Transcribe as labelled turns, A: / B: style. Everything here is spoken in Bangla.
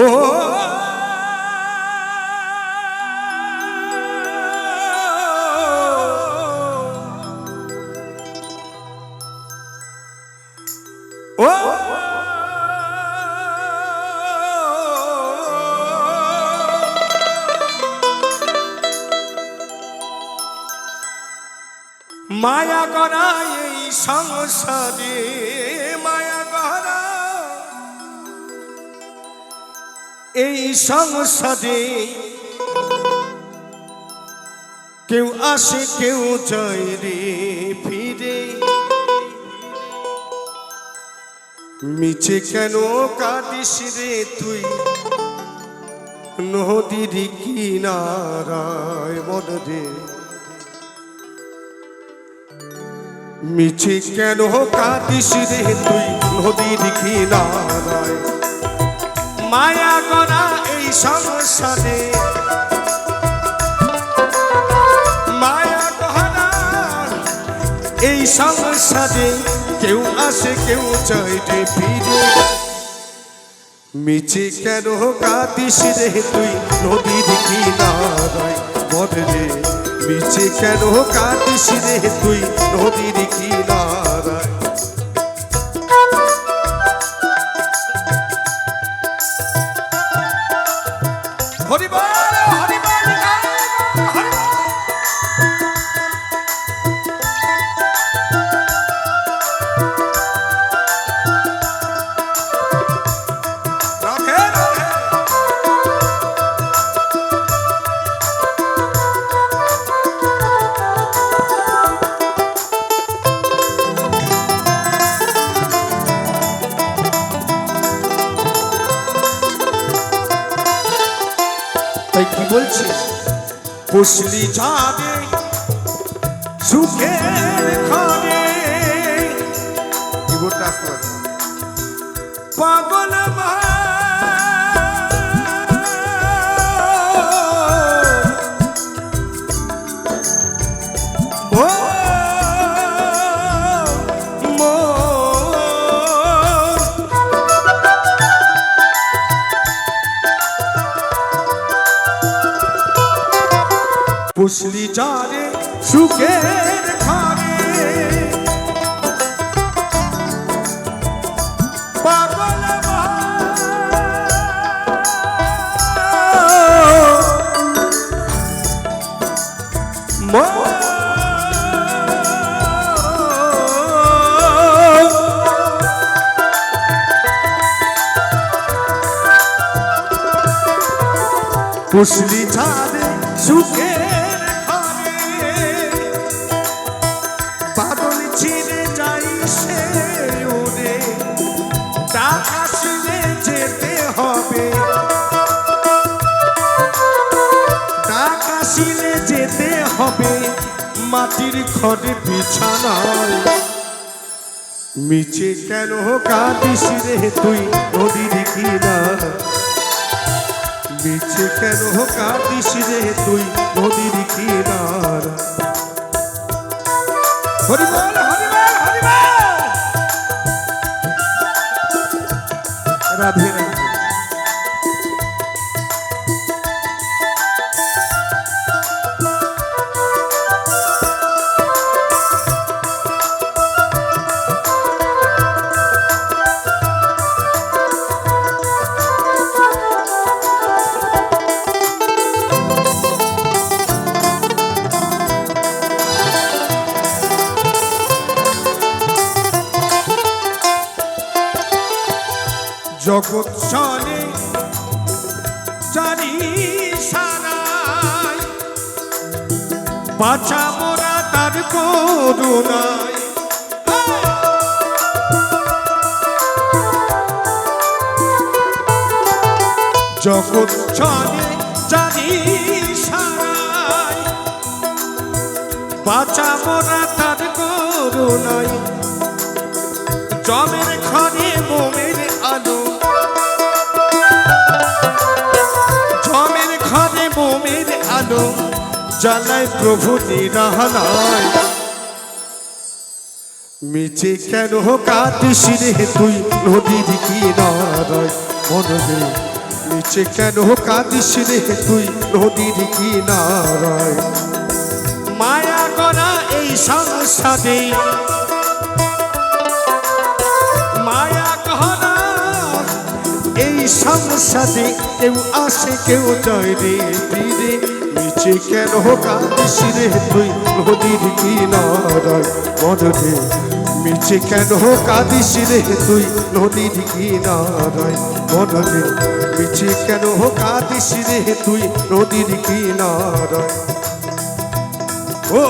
A: ও মায়া করা এই সংসারে এই সংসারে কেউ আসে, কেউ যায় রে ফিরে। মিছে কেন কাঁদিস রে তুই? নদীর কিনারায় মন রে। মিছে কেন কাঁদিস রে তুই? নদীর কিনারায় মায়া করা এই সংসারে মায়া করা এই সংসারে কেউ আসে, কেউ রে ফিরে মিছে কেন কাঁদিস রে তুই নদীর কিনারায়? বদলে মিছে কেন কাঁদিস রে তুই নদীর কিনারায়? বলছি পুষলি যাবে সুখের খানে পাগল মা পুষলি যারে সুখের ঘরে পাগল মা। পুষলি ছাড়ে সুখের ছিঁড়ে যেতে হবে মাটির ঘরে বিছানায়। মিছে কেন কাঁদিস রে তুই নদীর কিনার মিছে কেন কাঁদিস রে তুই নদীর কিনার রাধে রাধে। জগৎ চলে জানি সারাই। বাঁচা মোরা তার করুণায়। জগৎ চলে জানি সারাই। বাঁচা মোরা তার করুণায়। জমের ঘরে জ্বালায় প্রভু নিরাহানায় মিছে কেন কাঁদিস রে তুই নদীর কিনারায়? মনরে মিছে কেন কাঁদিস রে তুই নদীর কিনারায়? মায়া করা এই সংসারে এই সংসাদে কেউ আসে, কেউ যায় রে তীরে নিচে কেন কাঁদিস রে তুই, নদীর কিনারায় মনরে মিছে কেন কাঁদিস রে তুই, নদীর কিনারায় মনরে মিছে কেন কাঁদিস রে তুই, নদীর কিনারায়? ও